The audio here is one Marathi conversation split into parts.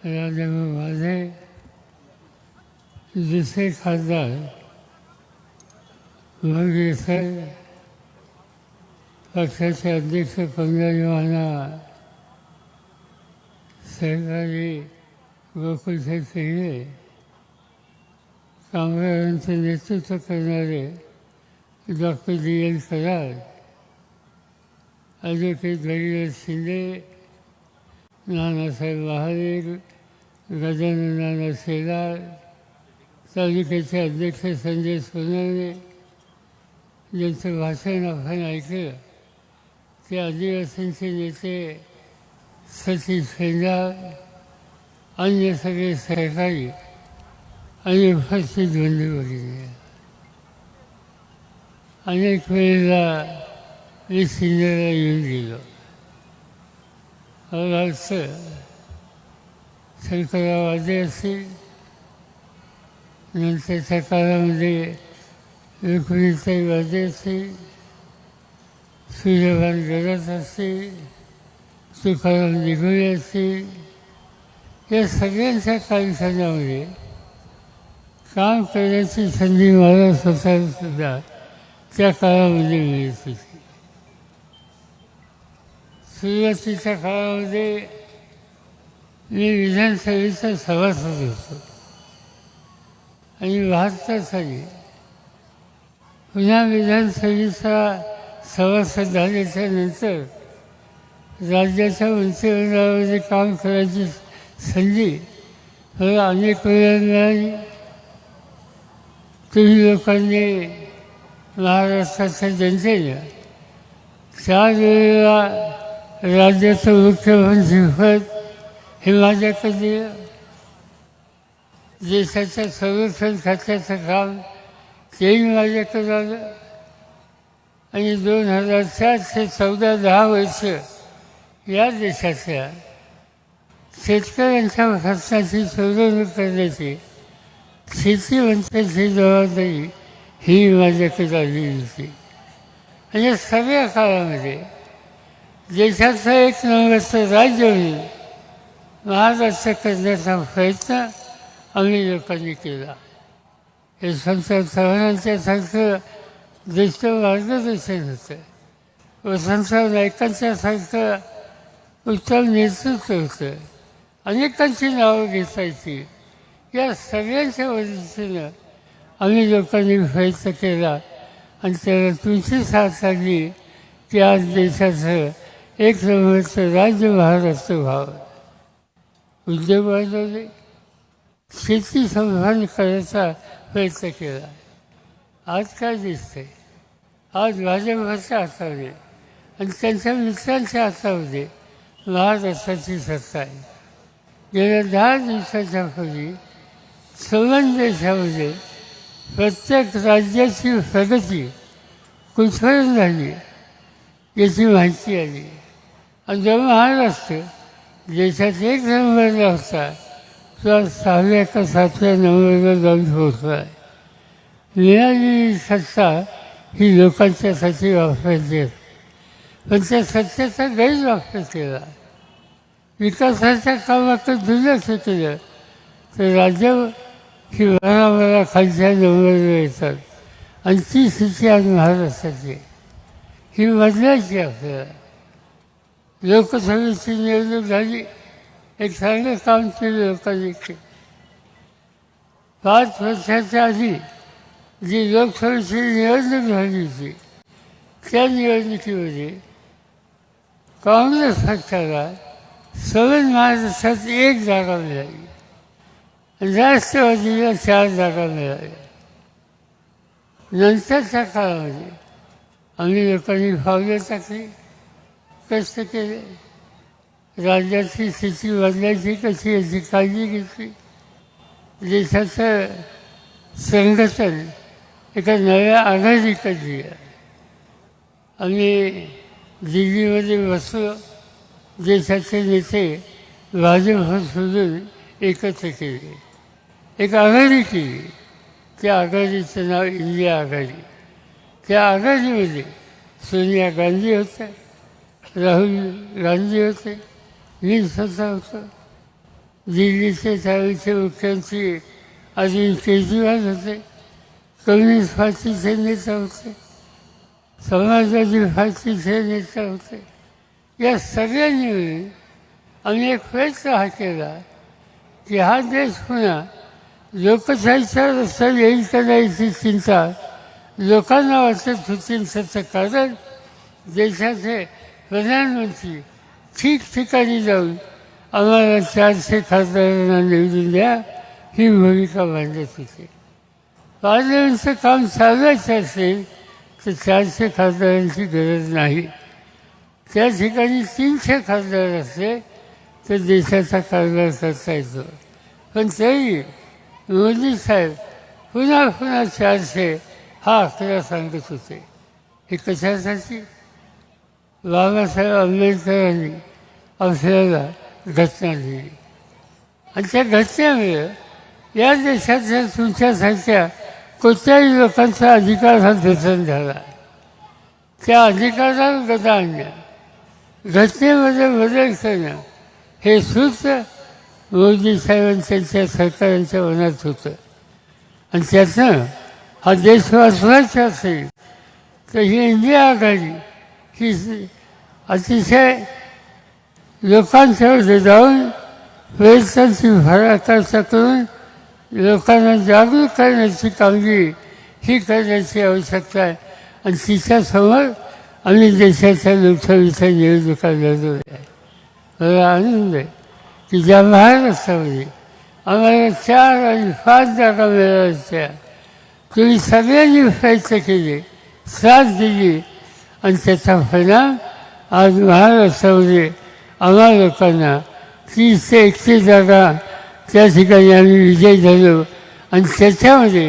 राजाभाऊ माझे दुसरे खासदार मग सर पक्षाचे अध्यक्ष पंजाबी सहकारी गोकुलचे केले कामगारांचे नेतृत्व करणारे doctor D L Karad advocate Gadiraj Shinde Nanasaheb Mahadev Gajanan Nana Shelar तालुक्याचे अध्यक्ष संजय सोनवणे ज्यांचं भाषण आपण ऐकलं ते आदिवासींचे नेते सतीश शेंडार अन्य सगळे सहकारी आणि उपस्थित बंधू भगिनी अनेक वेळेला मी सिंधला येऊन गेलो. मला वाटतं शंकरराव वाजे असतील नंतरच्या काळामध्ये रुक्मिणीताई वाजे असतील सूर्यभान गरज असतील तुकाराम निगोळे असतील या सगळ्यांच्या कार्यक्रमामध्ये काम करण्याची संधी मला स्वतःला सुद्धा त्या काळामध्ये मिळत होती. सुरुवातीच्या काळामध्ये मी विधानसभेचा सभासद होतो. आणि बहात्तर साली पुन्हा विधानसभेचा सभासद झाल्याच्यानंतर राज्याच्या मंत्रिमंडळामध्ये काम करायची संधी मला अनेक वेळा मिळाली तुम्ही लोकांनी महाराष्ट्राच्या जनतेनं चार वेळेला राज्याचं मुख्यमंत्रीपद हे माझ्याकडे कधी देशाच्या संरक्षण खात्याचं काम तेही माझ्याकडे आलं आणि दोन हजार चार ते चौदा दहा वर्ष या देशाच्या शेतकऱ्यांच्या खर्चाची सोडवणूक करण्याची शेती जबाबदारी ही माझ्याकडे आली होती आणि या सगळ्या काळामध्ये देशाचं एक नंबरचं राज्य होईल. महाराष्ट्र करण्याचा प्रयत्न आम्ही लोकांनी केला. हे संत चव्हाणांच्यासारखं देश मार्गदर्शन होतं. वसंतराव नायकांच्यासारखं उत्तम नेतृत्व होतं. अनेकांची नावं घेतायची या सगळ्यांच्या मदतीनं आम्ही लोकांनी प्रयत्न केला. आणि त्याला तुमची साथ लागली की आज देशाचं एक नंबरचं राज्य महाराष्ट्र व्हावं उद्योग शेती संभान करायचा प्रयत्न केला. आज काय दिसतंय? आज भाजपच्या हातामध्ये आणि त्यांच्या मित्रांच्या हातामध्ये महाराष्ट्राची सत्ता आहे. गेल्या दहा दिवसाच्या पूर्वी सवन देशामध्ये प्रत्येक राज्याची प्रगती कुठपर्यंत झाली याची माहिती आली. आणि जेव्हा महान असते देशात एक नंबरला होता तो सहाव्या का सातव्या नंबरला जाऊन पोहोचला आहे. मिळालेली सत्ता ही लोकांच्यासाठी वापरायची पण त्या सत्तेचा गैरवापर केला. विकासाच्या कामात दुर्लक्ष केलं तर राज्य ही भराभरा खालच्या नंबरला येतात. आणि ती स्थिती आज महाराष्ट्राची. ही बदलायची आपल्याला. लोकसभेची निवडणूक झाली. एक चांगलं काम केलं लोकांनी पाच वर्षाच्या आधी जी लोकसभेची निवडणूक झाली होती त्या निवडणुकीमध्ये काँग्रेस पक्षाला सगळं महाराष्ट्रात एक जागा मिळाली. राष्ट्रवादीला चार जागा मिळाल्या. नंतरच्या काळामध्ये आम्ही लोकांनी फावले टाकली. कष्ट केले. राज्याची स्थिती बदलायची कशी याची काळजी घेतली. देशाचं संघटन एका नव्या आघाडीकडे दिलं आम्ही दिल्लीमध्ये बसलो. देशाचे नेते भाजप सोडून एकत्र केले. एक आघाडी केली. त्या आघाडीचं नाव इंडिया आघाडी. त्या आघाडीमध्ये सोनिया गांधी होत्या. राहुल गांधी होते मी स्वतः होतं. दिल्लीचे त्यावेळीचे मुख्यमंत्री अरविंद केजरीवाल होते. कम्युनिस्ट पार्टीचे नेता होते. समाजवादी पार्टीचे नेता होते. या सगळ्यांनी मिळून आम्ही एक प्रयत्न हा केला की हा देश पुन्हा लोकशाहीचा रस्ता येईल का नाही याची चिंता लोकांना वाटत होती. त्याचं कारण देशाचे प्रधानमंत्री ठिकठिकाणी जाऊन आम्हाला चारशे खासदारांना निवडून द्या ही भूमिका मांडत होती. पार्लमेंटचं काम चालवायचं असेल तर चारशे खासदारांची गरज नाही. त्या ठिकाणी तीनशे खासदार असले तर देशाचा कारभार करता येतो. पण तरी मोदी साहेब पुन्हा पुन्हा चारशे हा आकडा सांगत होते. हे कशासाठी? बाबासाहेब आंबेडकरांनी आपल्याला घटना दिली. आणि त्या घटनेमुळे या देशातल्या तुमच्यासारख्या कोणत्याही लोकांचा अधिकार हा जतन झाला. त्या अधिकारावर गदा आणणं घटनेमध्ये बदल करणं हे सूत्र मोदी साहेबांच्या सरकारांच्या मनात होतं. आणि त्यातनं हा देश वाचवायचा असेल तर ही इंडिया आघाडी की अतिशय लोकांच्यावर जाऊन प्रयत्नांची भराकाशा करून लोकांना जागरूक करण्याची कामगिरी ही करण्याची आवश्यकता आहे. आणि तिच्यासमोर आम्ही देशाच्या लोकसभेच्या निवडणुका लढवल्या आहे. मला आनंद आहे की ज्या महाराष्ट्रामध्ये आम्हाला चार आणि पाच जागा मिळाल्या तुम्ही सगळ्यांनी प्रयत्न केले साथ दिली आणि त्याचा फायदा आज महाराष्ट्रामध्ये आम्हा लोकांना तीस ते एकतीस जागा त्या ठिकाणी आम्ही विजय झालो. आणि त्याच्यामध्ये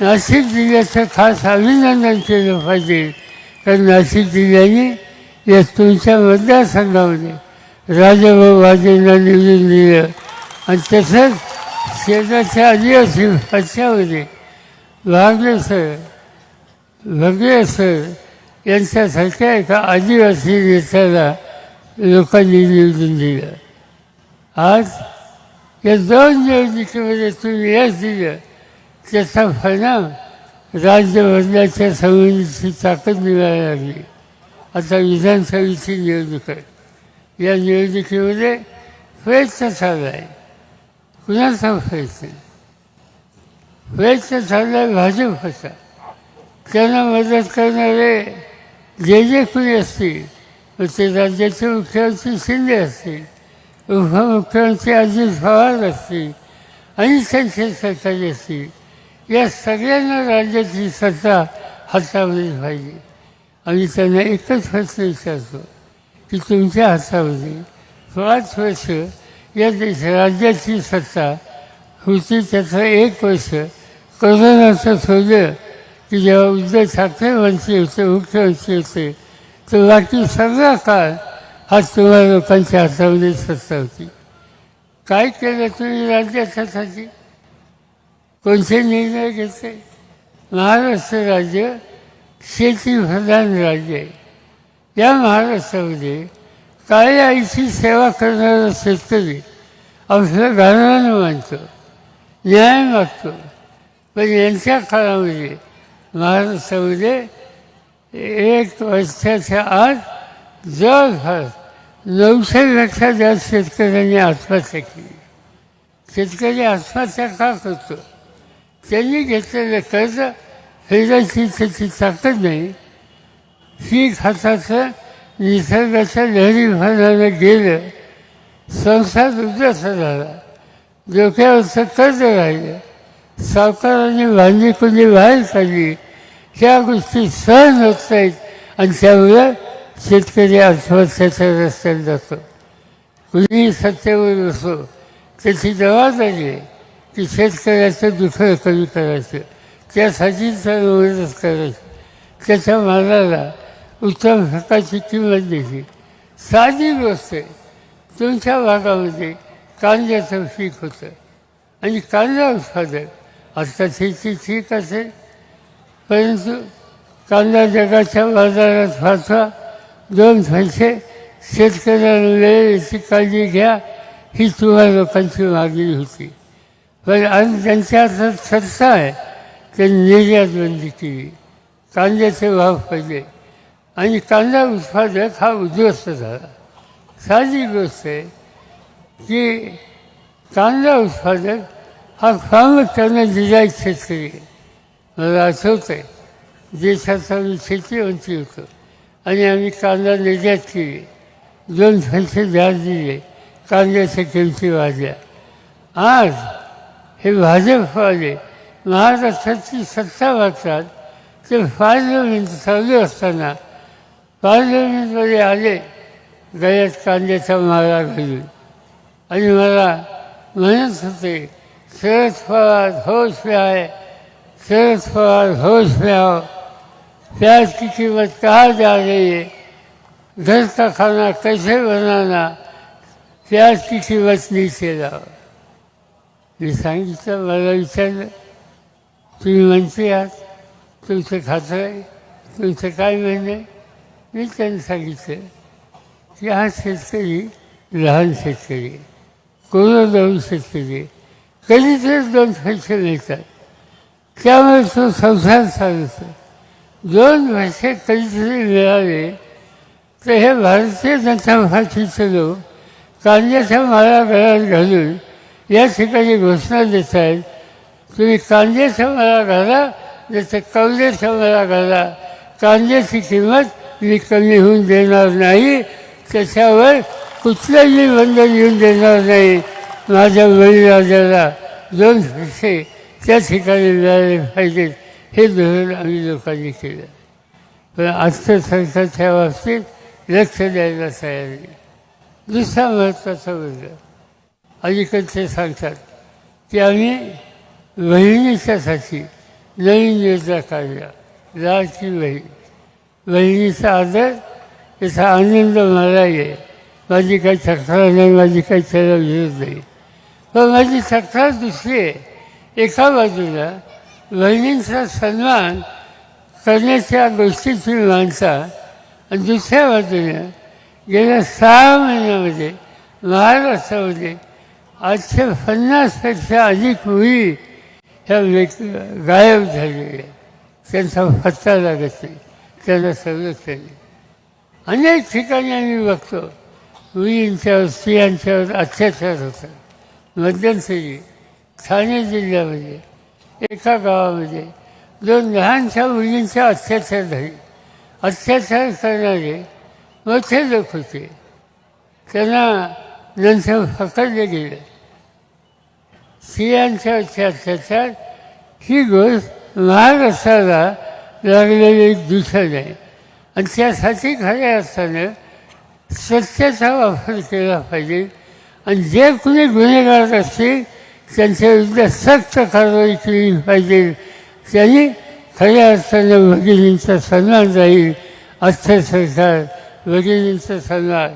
नाशिक जिल्ह्याचं खास अभिनंदन केलं पाहिजे. कारण नाशिक जिल्ह्याने या तुमच्या मतदारसंघामध्ये राजाभाऊ वाजेंना निवडून दिलं. आणि तसंच शेजारच्या आदिवासी भाषामध्ये वाघले सर भगले सर यांच्यासारख्या एका आदिवासी नेत्याला लोकांनी निवडून दिलं. आज या दोन निवडणुकीमध्ये तुम्ही यश दिलं त्याचा परिणाम राज्य बदलाच्या संबंधीची ताकद मिळायला लागली. आता विधानसभेची निवडणूक आहे. या निवडणुकीमध्ये प्रयत्न चालला आहे. कुणाचा प्रयत्न प्रयत्न चालला आहे भाजपचा. त्यांना मदत करणारे जे जे कोणी असतील ते राज्याचे मुख्यमंत्री शिंदे असतील उपमुख्यमंत्री अजित पवार असतील आणि त्यांचे सरकारी असतील या सगळ्यांना राज्याची सत्ता हातामध्ये पाहिजे. आणि त्यांना एकच प्रश्न विचारतो की तुमच्या हातामध्ये पाच वर्ष या देश राज्याची सत्ता होती त्याचं एक वर्ष कोरोनाचं सोडलं की जेव्हा उद्धव ठाकरे होते मुख्यमंत्री होते तर बाकी सगळा काळ हा तुम्हा लोकांच्या हातामध्ये सत्ता होती. काय केलं तुम्ही राज्यासाठी कोणते निर्णय घेतले? महाराष्ट्र राज्य शेतीप्रधान राज्य आहे. या महाराष्ट्रामध्ये काळी आईची सेवा करणारा शेतकरी आपलं गाणं मानतो न्याय मागतो. पण यांच्या काळामध्ये महाराष्ट्रामध्ये एक वर्षाच्या आत नऊशे लक्षात जास्त शेतकऱ्यांनी आत्महत्या केली. शेतकरी आत्महत्या का करतो? त्यांनी घेतलेलं कर्ज फेडायची त्याची ताकद नाही. ही खाताचं निसर्गाच्या लहरी भागानं गेलं संसार उद्ध्वस्त झाला. डोक्यावरचं कर्ज राहिलं. सावकाराने भांडी कुणी बाहेर काढली. ह्या गोष्टी सहन होत नाहीत आणि त्यामुळे शेतकरी आत्महत्याच्या रस्त्यात जातो. कुणीही सत्तेवर असो त्याची जबाबदारी आहे की शेतकऱ्याचं दुःख कमी करायचं. त्यासाठी तर मदत करायची. त्याच्या मालाला उत्तम हक्काची किंमत द्यायची. साधी गोष्ट आहे तुमच्या भागामध्ये कांद्याचं पीक होतं आणि कांदा उत्पादन आता शेती ठीक असेल परंतु कांदा जगाच्या बाजारात वाचवा दोन पैसे शेतकऱ्याला वेळ याची काळजी घ्या ही तुम्हा लोकांची मागणी होती. पण आणि त्यांच्या हातात सत्ता आहे त्यांनी निर्यात बंदी केली. कांद्याचे भाव पडले. आणि कांदा उत्पादक हा उद्ध्वस्त झाला. साधी गोष्ट आहे की कांदा उत्पादक हा प्रामुख्याने जिजाईत शेतकरी मला आठवतं आहे देशाचा शेती शेतीवंती होतो. आणि आम्ही कांदा निर्यात केली दोन पैसे व्याज दिले कांद्याच्या किमती वाढल्या. आज हे भाजपवाले महाराष्ट्राची सत्ता वाचतात ते पार्लमेंट चालू असताना पार्लमेंटमध्ये आले गळ्यात कांद्याचा माळा घालून. आणि मला म्हणत होते शरद पवार होश में आए शरद पवार होश में आओ प्याज की कीमत कहाँ जा रही है घर का खाना कैसे बनाना प्याज की कीमत नीचे लाओ मी सांगितलं मला विचारलं तुम्ही म्हणते आहात तुमचं खातं आहे तुमचं काय म्हणणं आहे मी त्यांनी सांगितलं की हा शेतकरी लहान शेतकरी आहे. कोरोना शेतकरी आहे. कधीतरी दोन पैसे मिळतात. त्यामुळे तो संसार चालवतो दोन भाषेत कधीतरी मिळाले तर हे भारतीय जनता पार्टीचे लोक कांद्याच्या माळा गळ्यात घालून या ठिकाणी घोषणा देत आहेत तुम्ही कांद्याच्या माळा घाला जसं कवल्याच्या माळा घाला. कांद्याची किंमत मी कमी होऊन देणार नाही त्याच्यावर कुठलंही बंधन येऊन देणार नाही माझ्या बळीराजाला दोन पैसे त्या ठिकाणी मिळाले पाहिजेत हे धोरण आम्ही लोकांनी केलं. पण अर्थसंकटाच्या बाबतीत लक्ष द्यायला तयार नाही. दुसरा महत्त्वाचा मुद्दा अलीकडचे सांगतात की आम्ही बहिणीच्यासाठी नवीन योजना काढल्या. लाडकी बहीण. बहिणीचा आदर याचा आनंद मला आहे. माझी काही तक्रार नाही माझी काही त्याला विरोध नाही. पण माझी तक्रार दुसरी आहे एका बाजूला बहिणींचा सन्मान करण्याच्या गोष्टीची माणसा आणि दुसऱ्या बाजूला गेल्या सहा महिन्यामध्ये महाराष्ट्रामध्ये आठशे पन्नासपेक्षा अधिक मुली ह्या व्यक् गायब झालेल्या त्यांचा फत्ता लागत नाही. त्यांना सवलत नाही. अनेक ठिकाणी आम्ही बघतो मुलींच्यावर स्त्रियांच्यावर अत्याचार होतात. मध्यंतरी ठाणे जिल्ह्यामध्ये एका गावामध्ये दोन लहानशा मुलींचा अत्याचार झाले. अत्याचार करणारे मोठे लोक होते. त्यांना नंतर पकडले गेले. स्त्रियांच्या अत्याचार ही गोष्ट महाराष्ट्राला लागलेली एक आहे आणि त्यासाठी खऱ्या अर्थानं सत्याचा वापर केला पाहिजे. आणि जे कुणी गुन्हेगार असतील त्यांच्याविरुद्ध सक्त कारवाई केली पाहिजे. त्यांनी खऱ्या अर्थानं भगिनींचा सन्मान राहील आजचं भगिनींचा सन्मान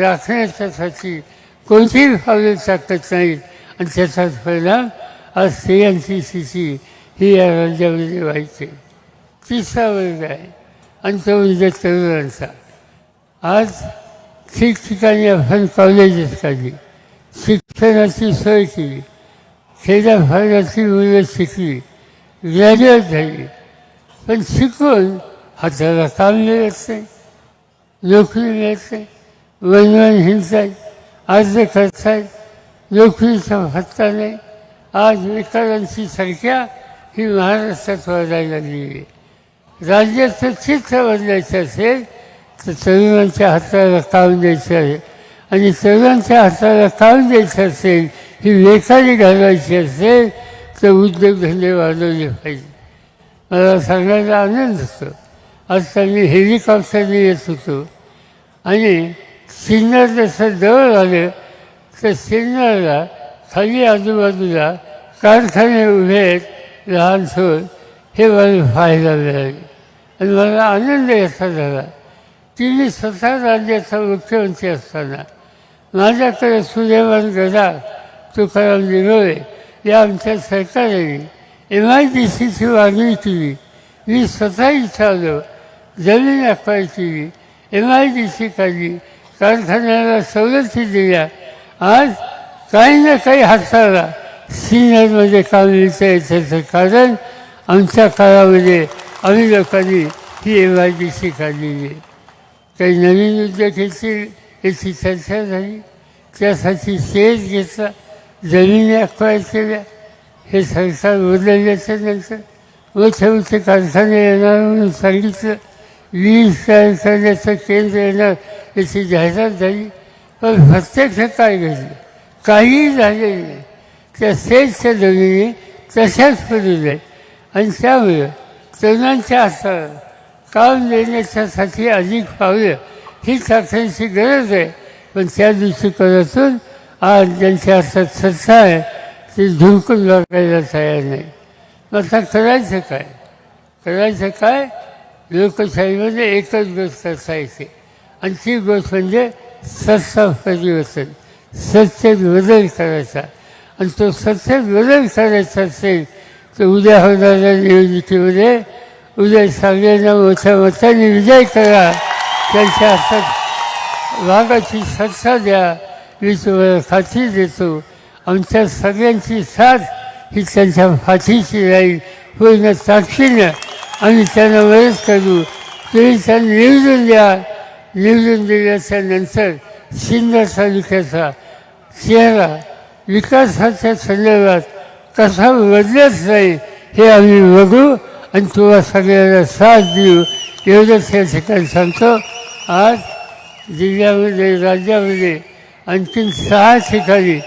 राखण्याच्यासाठी कोणतीही पावले टाकत नाहीत आणि त्याचाच परिणाम आज स्त्रियांची स्थिती ही या राज्यामध्ये व्हायची. तिसरा वर्ग आहे. आणि तो म्हणजे तरुणांचा. आज ठिकठिकाणी आपण कॉलेजेस काढली. शिक्षणाची सोय केली. खेड्यापाड्याची मुलं शिकली. ग्रॅज्युएट झाली. पण शिकून हाताला काम मिळत नाही नोकरी मिळत नाही वनवन हिंडतायत अर्ज करतायत नोकरीचा भत्ता नाही. आज विकारांची संख्या ही महाराष्ट्रात वाढायला लागली. आहे राज्याचं चित्र बदलायचं असेल तर तरुणांच्या हाताला ताण द्यायचं आहे. आणि तरुणांच्या हाताला ताण द्यायचं असेल ही बेकारी घालायची असेल तर उद्योगधंदे वाढवले पाहिजे. मला सांगायला आनंद होतो. आज त्यांनी हेलिकॉप्टरने येत होतो. आणि सिन्नर जसं जवळ आलं तर सिन्नरला खाली आजूबाजूला कारखाने उभे आहेत लहान सोड हे मला पाहायला मिळाले. आणि मला आनंद याचा झाला. तिने स्वतः राज्याचा मुख्यमंत्री असताना. माझ्याकडे सुदैवान गदार तुकाराम निरोळे या आमच्या सरकारने एम आय डी सीची मागणी केली. मी स्वतः इच्छावलं जमीन अक्वायर केली. एम आय डी सी काढली कारखान्याला सवलती दिल्या. आज काही ना काही हाताला सिनियरमध्ये काम मिळतं याच्याचं कारण आमच्या काळामध्ये आम्ही लोकांनी ही एम आय डी सी काढलेली आहे. काही नवीन उद्योग येतील याची चर्चा झाली त्यासाठी शेअर घेतला जमिनी अक्वायर केल्या हे सरकार बदलल्याच्या नंतर मोठे मोठे कारखाने येणार म्हणून सांगितलं वीज तयार करण्याचं केंद्र येणार याची जाहिरात झाली पण प्रत्यक्ष काय घडलं काहीही झालेलं नाही त्या सेटच्या जमिनी तशाच पडू आहेत आणि त्यामुळं तरुणांच्या हाताला काम देण्याच्यासाठी अधिक पावलं. ही टाकण्याची गरज आहे. पण त्या दृष्टिकोनातून आज ज्यांच्या हातात सत्ता आहे ती झुंकून लागायला तयार नाही. मग आता करायचं काय? करायचं काय? लोकशाहीमध्ये एकच गोष्ट करता येते आणि ती गोष्ट म्हणजे सत्ता परिवर्तन. सत्तेत बदल करायचा. आणि तो सत्तेत बदल करायचा असेल तर उद्या होणाऱ्या निवडणुकीमध्ये उद्या सगळ्यांना मोठ्या मताने विजय करा. त्यांच्या हातात वाघाची सत्ता द्या. मी तुम्हाला खात्री देतो. आमच्या सगळ्यांची साथ ही त्यांच्या फाशीची राहील. पूर्ण साक्षीनं आम्ही त्यांना मदत करू. तुम्ही त्यांना निवडून द्या. निवडून दिल्याच्या नंतर सिन्नर तालुक्याचा चेहरा विकासाच्या संदर्भात कसा बदलत नाही हे आम्ही बघू. आणि तुला सगळ्यांना साथ देऊ. एवढंच या ठिकाणी सांगतो. आज जिल्ह्यामध्ये राज्यामध्ये आणखीन सहा ठिकाणी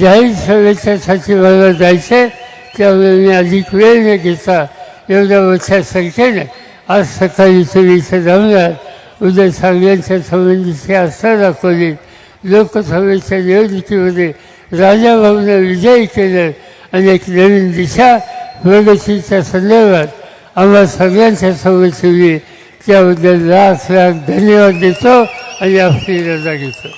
जाहीर सभेच्यासाठी मला जायचं आहे त्यामुळे मी अधिक वेळ न घेता एवढ्या मोठ्या संख्येने आज सकाळी तुम्ही इथं जमणार उद्या सांगण्याच्या संबंधीची आस्था दाखवली. लोकसभेच्या निवडणुकीमध्ये राजाभाऊनं विजयी केलं. आणि एक नवीन दिशा प्रगतीच्या संदर्भात आम्हाला सगळ्यांच्या समोर ठेवली त्याबद्दल लाख लाख धन्यवाद देतो आणि आपली रजा घेतो.